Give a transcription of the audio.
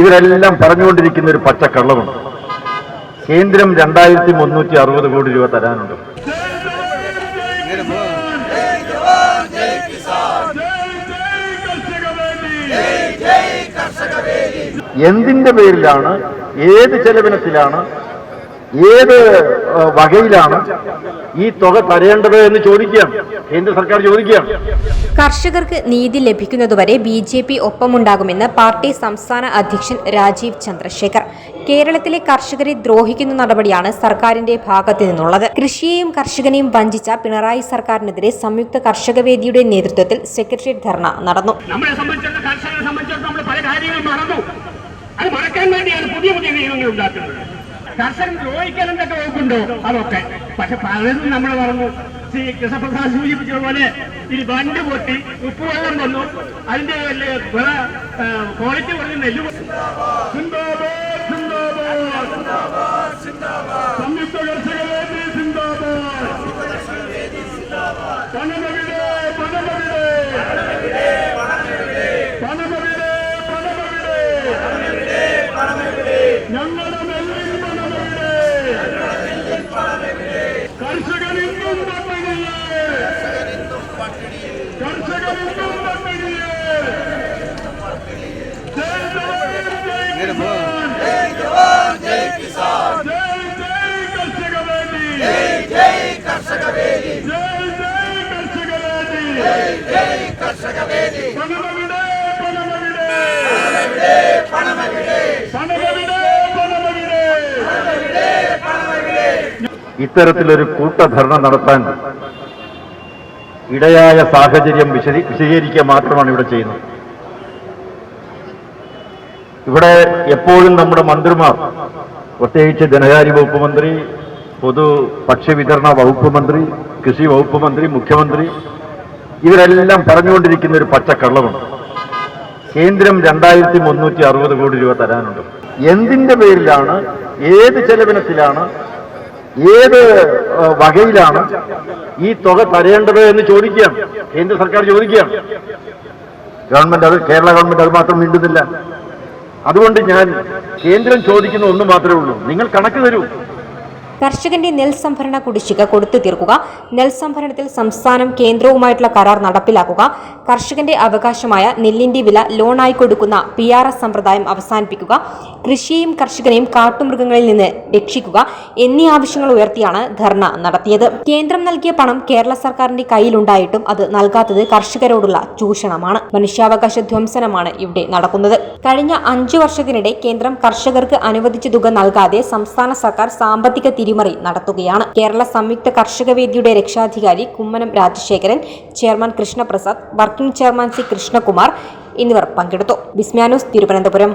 ഇവരെല്ലാം പറഞ്ഞുകൊണ്ടിരിക്കുന്ന ഒരു പച്ചക്കള്ളമുണ്ട്. കേന്ദ്രം രണ്ടായിരത്തി മുന്നൂറ്റി അറുപത് കോടി രൂപ തരാനുണ്ട്. എന്തിന്റെ പേരിലാണ് ഏത് ചെലവിനത്തിലാണ് ഏത് വകയിലാണ് ഈ തുക തരേണ്ടത് എന്ന് ചോദിക്കുകയാണ് കേന്ദ്ര സർക്കാർ ചോദിക്കുകയാണ് കർഷകർക്ക് നീതി ലഭിക്കുന്നതുവരെ ബി ജെ പി ഒപ്പമുണ്ടാകുമെന്ന് പാർട്ടി സംസ്ഥാന അധ്യക്ഷൻ രാജീവ് ചന്ദ്രശേഖർ. കേരളത്തിലെ കർഷകരെ ദ്രോഹിക്കുന്ന നടപടിയാണ് സർക്കാരിന്റെ ഭാഗത്തു നിന്നുള്ളത്. കൃഷിയെയും കർഷകനെയും വഞ്ചിച്ച പിണറായി സർക്കാരിനെതിരെ സംയുക്ത കർഷക വേദിയുടെ നേതൃത്വത്തിൽ സെക്രട്ടേറിയറ്റ് ധർണ നടന്നു. നമ്മളെ സംബന്ധിച്ചിടത്തോളം കർഷകരെ സംബന്ധിച്ചിടത്തോളം നമ്മൾ പല കാര്യങ്ങളും മറന്നു. അത് മറക്കാൻ വേണ്ടിയാണ് പുതിയ പുതിയ നിയമങ്ങൾ ഉണ്ടാക്കുന്നത്. കർഷകൻ ദ്രോഹിക്കാൻ എന്തൊക്കെ വകുപ്പുണ്ടോ. അതൊക്കെ. പക്ഷെ പലരും നമ്മൾ പറഞ്ഞു ശ്രീ കൃഷ്ണപ്രസാദ് സൂചിപ്പിച്ചതുപോലെ ഇനി ബണ്ട് പൊട്ടി ഉപ്പുവെള്ളം വന്നു. അതിന്റെ വലിയ ക്വാളിറ്റി കുറഞ്ഞ നെല്ല് ഇത്തരത്തിലൊരു കൂട്ടധർണ നടത്താൻ ഇടയായ സാഹചര്യം വിശദീ വിശദീകരിക്കുക മാത്രമാണ് ഇവിടെ ചെയ്യുന്നത്. ഇവിടെ എപ്പോഴും നമ്മുടെ മന്ത്രിമാർ പ്രത്യേകിച്ച് ധനകാര്യ വകുപ്പ് മന്ത്രി പൊതു ഭക്ഷ്യവിതരണ വകുപ്പ് മന്ത്രി കൃഷി വകുപ്പ് മന്ത്രി മുഖ്യമന്ത്രി ഇവരെല്ലാം പറഞ്ഞുകൊണ്ടിരിക്കുന്ന ഒരു പച്ചക്കള്ളമുണ്ട് കേന്ദ്രം രണ്ടായിരത്തി മുന്നൂറ്റി അറുപത് കോടി രൂപ തരാനുണ്ട്. എന്തിന്റെ പേരിലാണ് ഏത് ചെലവിനത്തിലാണ് ഏത് വകയിലാണ് ഈ തുക തരേണ്ടത് എന്ന് ചോദിക്കുകയാണ്. കേന്ദ്ര സർക്കാർ ചോദിക്കുകയാണ്. ഗവൺമെന്റ് അത് കേരള ഗവൺമെന്റ് അത് മാത്രം മിണ്ടുന്നില്ല. അതുകൊണ്ട് ഞാൻ കേന്ദ്രം ചോദിക്കുന്ന ഒന്ന് മാത്രമേ ഉള്ളൂ. നിങ്ങൾ കണക്ക് തരൂ. കർഷകന്റെ നെൽസംഭരണ കുടിശ്ശിക കൊടുത്തു തീർക്കുക. നെൽസംഭരണത്തിൽ സംസ്ഥാനം കേന്ദ്രവുമായിട്ടുള്ള കരാർ നടപ്പിലാക്കുക. കർഷകന്റെ അവകാശമായ നെല്ലിന്റെ വില ലോണായി കൊടുക്കുന്ന പി ആർ എസ് സമ്പ്രദായം അവസാനിപ്പിക്കുക. കൃഷിയെയും കർഷകനെയും കാട്ടുമൃഗങ്ങളിൽ നിന്ന് രക്ഷിക്കുക എന്നീ ആവശ്യങ്ങൾ ഉയർത്തിയാണ് ധർണ നടത്തിയത്. കേന്ദ്രം നൽകിയ പണം കേരള സർക്കാരിന്റെ കയ്യിലുണ്ടായിട്ടും അത് നൽകാത്തത് കർഷകരോടുള്ള ചൂഷണമാണ്. മനുഷ്യാവകാശ ധ്വംസനമാണ് ഇവിടെ നടക്കുന്നത്. കഴിഞ്ഞ അഞ്ചു വർഷത്തിനിടെ കേന്ദ്രം കർഷകർക്ക് അനുവദിച്ച തുക നൽകാതെ സംസ്ഥാന സർക്കാർ സാമ്പത്തിക തിരിമറി നടത്തുകയാണ്. കേരള സംയുക്ത കർഷക വേദിയുടെ രക്ഷാധികാരി Kummanam Rajasekharan chairman Krishnaprasad working chairman C Krishnakumar എന്നിവർ പങ്കെടുത്തു. ബിസ്മ്യാനൂസ് തിരുവനന്തപുരം.